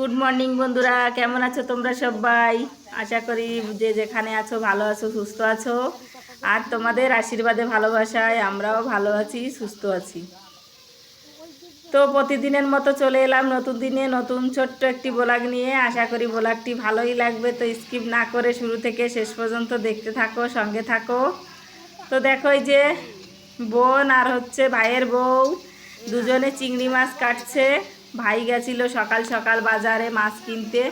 Good morning বন্ধুরা। কেমন আছো তোমরা সবাই? আশা করি যে যেখানে আছো, ভালো আছো, সুস্থ আছো। আর তোমাদের আশীর্বাদে, ভালোবাসায় আমরাও ভালো আছি, সুস্থ আছি। তো প্রতিদিনের মতো চলে এলাম নতুন দিনে, নতুন ছোট্ট একটি ব্লগ নিয়ে। আশা করি ব্লগটি ভালোই লাগবে, তো স্কিপ না করে শুরু থেকে শেষ পর্যন্ত দেখতে থাকো, সঙ্গে থাকো। তো দেখো এই যে বোন আর হচ্ছে ভাইয়ের বউ। দুজনে চিংড়ি মাছ কাটছে। ভাই গেছিল সকাল সকাল বাজারে মাছ কিনতে,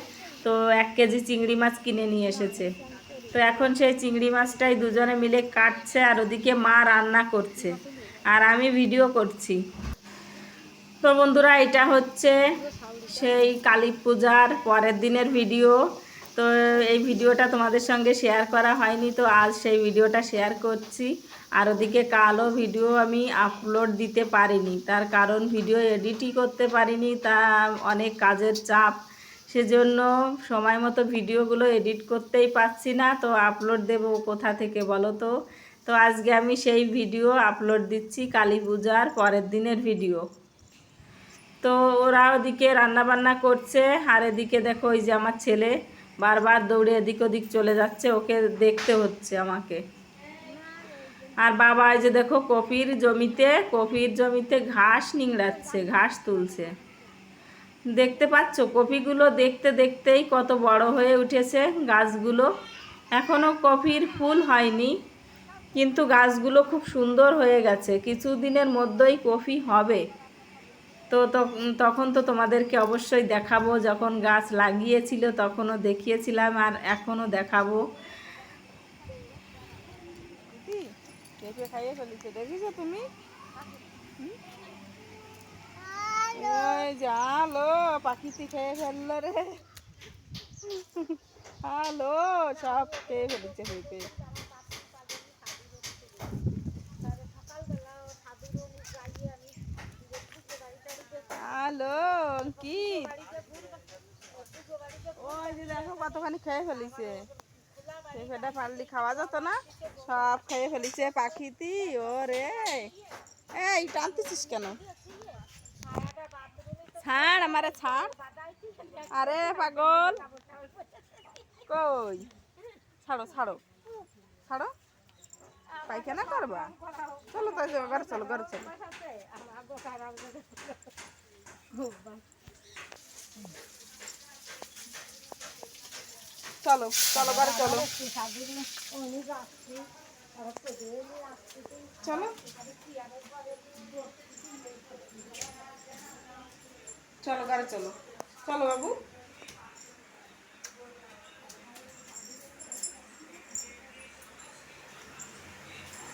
তো এক কেজি চিংড়ি মাছ কিনে নিয়ে এসেছে। তো এখন সেই চিংড়ি মাছটাই দুজনে মিলে কাটছে আর ওদিকে মা রান্না করছে আর আমি ভিডিও করছি। তো বন্ধুরা, এটা হচ্ছে সেই কালী পূজার পরের দিনের ভিডিও তো এই ভিডিওটা তোমাদের সঙ্গে শেয়ার করা হয়নি, তো আজ সেই ভিডিওটা শেয়ার করছি। আর ওদিকে কালও ভিডিও আমি আপলোড দিতে পারিনি। তার কারণ ভিডিও এডিটই করতে পারিনি, তা অনেক কাজের চাপ। সেজন্য সময় মতো ভিডিওগুলো এডিট করতেই পারছি না, তো আপলোড দেব কোথা থেকে বলো তো? তো আজকে আমি সেই ভিডিও আপলোড দিচ্ছি কালী পূজার পরের দিনের ভিডিও তো ওরা ওদিকে রান্নাবান্না করছে, আর এদিকে দেখো ওই যে আমার ছেলে বারবার দৌড়ে এদিক ওদিক চলে যাচ্ছে, ওকে দেখতে হচ্ছে আমাকে। আর বাবা এই যে দেখো কপির জমিতে কপির জমিতে ঘাস নিংড়াচ্ছে, ঘাস তুলছে। দেখতে পাচ্ছ, কপিগুলো দেখতে দেখতেই কত বড় হয়ে উঠেছে গাছগুলো। এখনও কপির ফুল হয়নি, কিন্তু গাছগুলো খুব সুন্দর হয়ে গেছে। কিছু দিনের মধ্যেই কফি হবে। তো তখ- তখন তো তোমাদেরকে অবশ্যই দেখাবো, যখন গাছ লাগিয়েছিল তখনও দেখিয়েছিলাম আর এখনও দেখাবো। পেঁপে খাইয়ে ফেলেছে দেখেছ তুমি? ওই জালো পাখিতে খেয়ে ফেলল রে। হ্যালো সব খেয়ে ফেলেছে পেঁপে হ্যালো কি ওই যে দেখো কতখানি খেয়ে ফেলিছে। পেঁপেটা পারলি খাওয়া যেত না, সব খেয়ে ফেলিছে পাখিতি ও রে এই, টানতেছিস কেন? ছাড় আমারে, ছাড়। আরে পাগল। কই? ছাড়ো ছাড়ো। ছাড়ো। পায়খানা করবা? চলো যাব ঘরে চলো ঘরে চলো। চলো চলো চলো। চলো। চলো চলো। চলো, বাবু।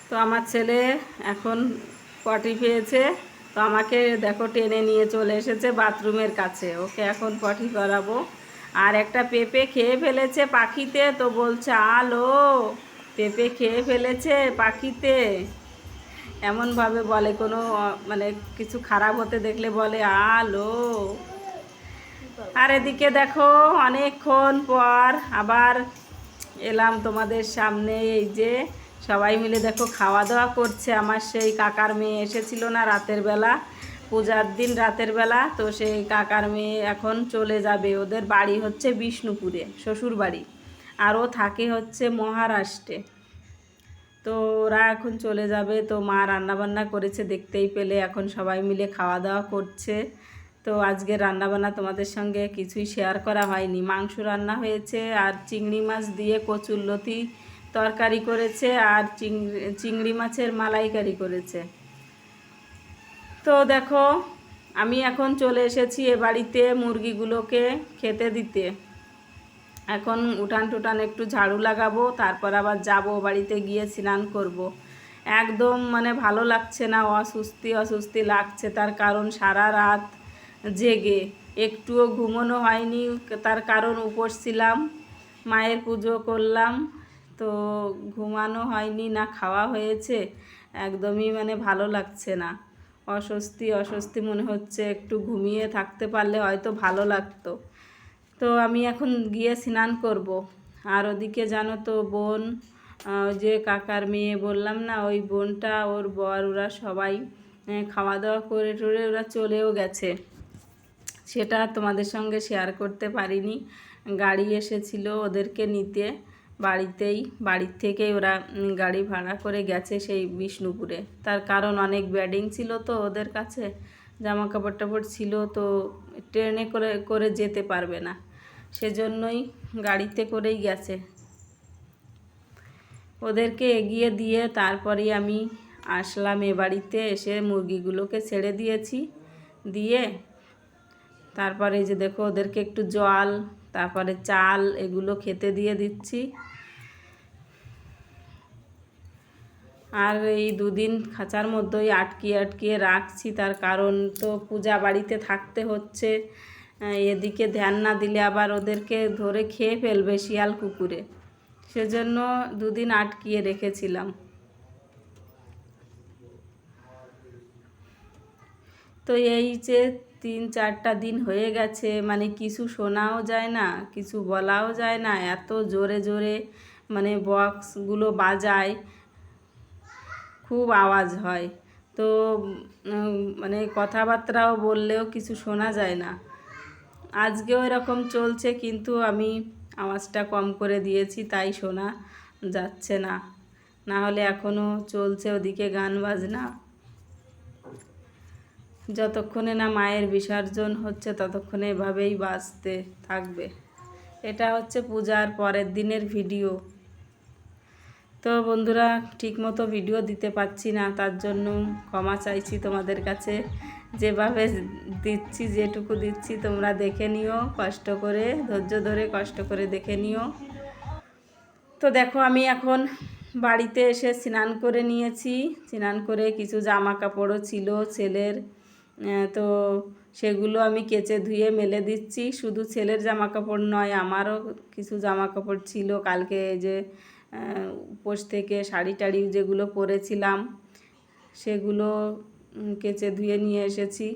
তো আমার ছেলে এখন পটি পেয়েছে তো আমাকে দেখো টেনে নিয়ে চলে এসেছে বাথরুমের কাছে। ওকে এখন পটি করাবো। আর একটা পেঁপে খেয়ে ফেলেছে পাখিতে, তো বলছে, আলো, পেঁপে খেয়ে ফেলেছে পাখিতে। এমনভাবে বলে, কোনো মানে কিছু খারাপ হতে দেখলে বলে, আলো। আর এদিকে দেখো, অনেকক্ষণ পর আবার এলাম তোমাদের সামনে, এই যে সবাই মিলে দেখো, খাওয়া দাওয়া করছে। আমার সেই কাকার মেয়ে এসেছিল না রাতের বেলা। পূজার দিন রাতের বেলা, তো সেই কাকার মেয়ে এখন চলে যাবে। ওদের বাড়ি হচ্ছে বিষ্ণুপুরে শ্বশুর বাড়ি আর ও থাকে হচ্ছে মহারাষ্ট্রে। তো ওরা এখন চলে যাবে। তো মা রান্নাবান্না করেছে দেখতেই পেলে। এখন সবাই মিলে খাওয়া দাওয়া করছে। তো আজকে রান্নাবান্না তোমাদের সঙ্গে কিছুই শেয়ার করা হয়নি। মাংস রান্না হয়েছে, আর চিংড়ি মাছ দিয়ে কচুরলতি তরকারি করেছে, আর চিংড়ি চিংড়ি মাছের মালাইকারি করেছে। তো দেখো, আমি এখন চলে এসেছি এ বাড়িতে মুরগিগুলোকে খেতে দিতে। এখন উঠান টুটান একটু ঝাড়ু লাগাবো, তারপর আবার যাব বাড়িতে গিয়ে স্নান করব। একদম মানে ভালো লাগছে না অসুস্থি অসুস্থি লাগছে। তার কারণ সারা রাত জেগে। একটুও ঘুমোনো হয়নি, তার কারণ উপোস ছিলাম, মায়ের পুজো করলাম, তো ঘুমানো হয়নি না, খাওয়া হয়েছে। একদমই মানে ভালো লাগছে না। অস্বস্তি অস্বস্তি মনে হচ্ছে, একটু ঘুমিয়ে থাকতে পারলে হয়তো ভালো লাগতো। তো আমি এখন গিয়ে স্নান করব। আর ওদিকে জানো তো বোন যে কাকার মেয়ে, বললাম না, ওই বোনটা, ওর বর, ওরা সবাই খাওয়া দাওয়া করে টোরে ওরা চলেও গেছে। সেটা তোমাদের সঙ্গে শেয়ার করতে পারিনি। গাড়ি এসেছিল ওদেরকে নিতে। বাড়িতেই, বাড়ির থেকেই ওরা গাড়ি ভাড়া করে গেছে সেই বিষ্ণুপুরে। তার কারণ অনেক ব্যাডিং ছিল তো ওদের কাছে জামা কাপড় টাপড় ছিল তো ট্রেনে করে করে যেতে পারবে না। সেজন্যই গাড়িতে করেই গেছে। ওদেরকে এগিয়ে দিয়ে তারপরেই আমি আসলাম এ বাড়িতে, এসে মুরগিগুলোকে ছেড়ে দিয়েছি, দিয়ে তারপরে যে দেখো ওদেরকে একটু জল তারপরে চাল এগুলো খেতে দিয়ে দিচ্ছি। আর এই দুদিন খাঁচার মধ্যেই আটকিয়ে আটকিয়ে রাখছি, তার কারণ তো পূজা বাড়িতে থাকতে হচ্ছে। এদিকে ধ্যান না দিলে আবার ওদেরকে ধরে খেয়ে ফেলবে শিয়াল কুকুরে। সেজন্য দুদিন আটকিয়ে রেখেছিলাম। তো এই যে তিন চারটা দিন হয়ে গেছে মানে কিছু শোনাও যায় না, কিছু বলাও যায় না, এত জোরে জোরে মানে বক্সগুলো বাজায়, খুব আওয়াজ হয়। তো মানে কথাবার্তাও বললেও কিছু শোনা যায় না। আজকেও এরকম চলছে, কিন্তু আমি আওয়াজটা কম করে দিয়েছি, তাই শোনা যাচ্ছে না। না হলে এখনও চলছে ওদিকে গান বাজনা। যতক্ষণে না মায়ের বিসর্জন হচ্ছে, ততক্ষণে এভাবেই বাঁচতে থাকবে। এটা হচ্ছে পূজার পরের দিনের ভিডিও। তো বন্ধুরা, ঠিকমতো ভিডিও দিতে পারছি না, তার জন্য ক্ষমা চাইছি তোমাদের কাছে। যেভাবে দিচ্ছি, যেটুকু দিচ্ছি তোমরা দেখে নিও, কষ্ট করে, ধৈর্য ধরে কষ্ট করে দেখে নিও। তো দেখো, আমি এখন বাড়িতে এসে স্নান করে নিয়েছি। স্নান করে কিছু জামা কাপড়ও ছিল, ছেলের তো সেগুলো আমি কেচে ধুয়ে মেলে দিচ্ছি। শুধু ছেলের জামা কাপড় নয়, আমারও কিছু জামা কাপড় ছিল। কালকে যে উপোস থেকে শাড়ি টাড়ি যেগুলো পরেছিলাম, সেগুলো কেচে ধুয়ে নিয়ে এসেছি।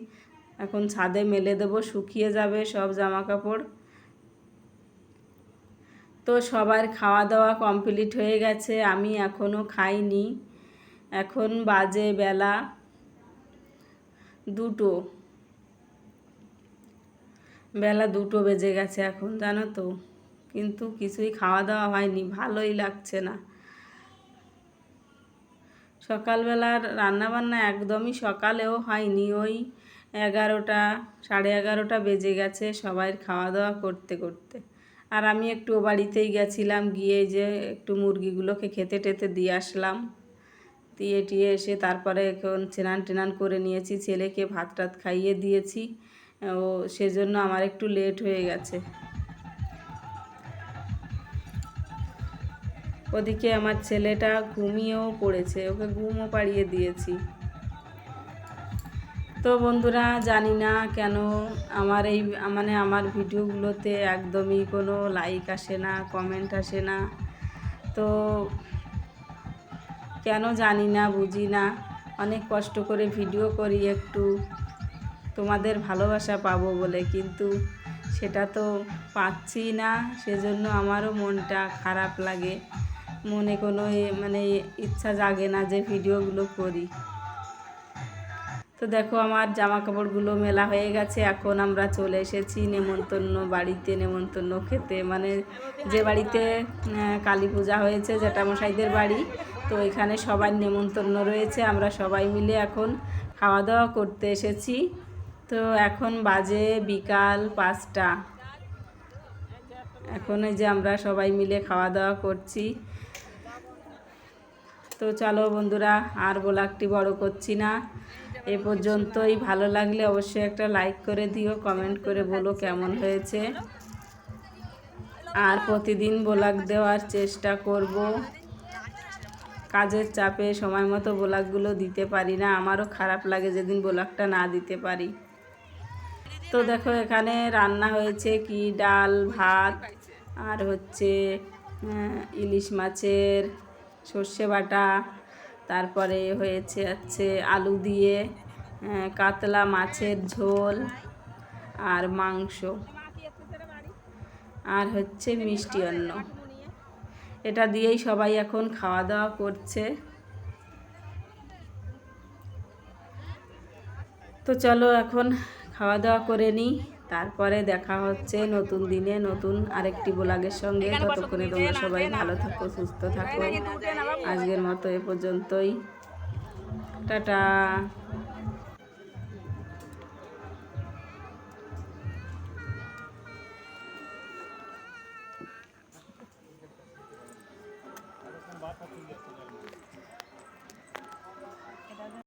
এখন ছাদে মেলে দেবো, শুকিয়ে যাবে সব জামা কাপড় তো সবার খাওয়া দাওয়া কমপ্লিট হয়ে গেছে, আমি এখনও খাইনি। এখন বাজে বেলা। দুটো। বেলা দুটো বেজে গেছে এখন, জানো তো। কিন্তু কিছুই খাওয়া দাওয়া হয়নি, ভালোই লাগছে না। সকালবেলার রান্নাবান্না একদমই সকালেও হয়নি। ওই এগারোটা, সাড়ে এগারোটা বেজে গেছে সবাই খাওয়া দাওয়া করতে করতে। আর আমি একটু বাড়িতেই গেছিলাম, গিয়ে যে একটু মুরগিগুলোকে খেতে টেতে দিয়ে আসলাম। দিয়ে টিয়ে এসে তারপরে এখন স্নান টেনান করে নিয়েছি, ছেলেকে ভাত টাত খাইয়ে দিয়েছি। ও সেজন্য আমার একটু লেট হয়ে গেছে। ওদিকে আমার ছেলেটা ঘুমিয়েও পড়েছে, ওকে ঘুমও পাড়িয়ে দিয়েছি। তো বন্ধুরা, জানি না কেন আমার এই মানে আমার ভিডিওগুলোতে একদমই কোনো লাইক আসে না কমেন্ট আসে না। তো কেন জানি না, বুঝি না। অনেক কষ্ট করে ভিডিও করি একটু। তোমাদের ভালোবাসা পাবো বলে, কিন্তু সেটা তো পাচ্ছি না। সেজন্য আমারও মনটা খারাপ লাগে। মনে কোনো মানে ইচ্ছা জাগে না যে ভিডিওগুলো করি। তো দেখো আমার জামা কাপড়গুলো মেলা হয়ে গেছে, এখন আমরা চলে এসেছি নেমন্তন্ন বাড়িতে, নেমন্তন্ন খেতে। মানে যে বাড়িতে কালী পূজা হয়েছে, জ্যাঠামশাইদের বাড়ি, তো এখানে সবার নেমন্তন্ন রয়েছে, আমরা সবাই মিলে এখন খাওয়া দাওয়া করতে এসেছি। তো এখন বাজে বিকাল পাঁচটা। এখন যে আমরা সবাই মিলে খাওয়া দাওয়া করছি। তো চলো বন্ধুরা, আর ব্লগটি বড় করছি না। এ পর্যন্তই। ভালো লাগলে অবশ্যই একটা লাইক করে দিও কমেন্ট করে বলো কেমন হয়েছে। আর প্রতিদিন ব্লগ দেওয়ার চেষ্টা করব। কাজের চাপে সময় মতো ব্লগগুলো দিতে পারি না, আমারও খারাপ লাগে যেদিন ব্লগটা না দিতে পারি। তো দেখো, এখানে রান্না হয়েছে কি ডাল, ভাত, আর হচ্ছে ইলিশ মাছের সর্ষে বাটা। তারপরে হয়েছে হচ্ছে আলু দিয়ে কাতলা মাছের ঝোল আর মাংস। আর হচ্ছে মিষ্টি অন্ন। এটা দিয়েই সবাই এখন খাওয়া দাওয়া করছে। তো চলো এখন খাওয়া দাওয়া করে নিই। তারপরে দেখা হচ্ছে নতুন দিনে নতুন আরেকটি ব্লগের সঙ্গে। ততক্ষণে তোমরা সবাই ভালো থাকো সুস্থ থাকো। আজকের মতো এ পর্যন্তই। টাটা।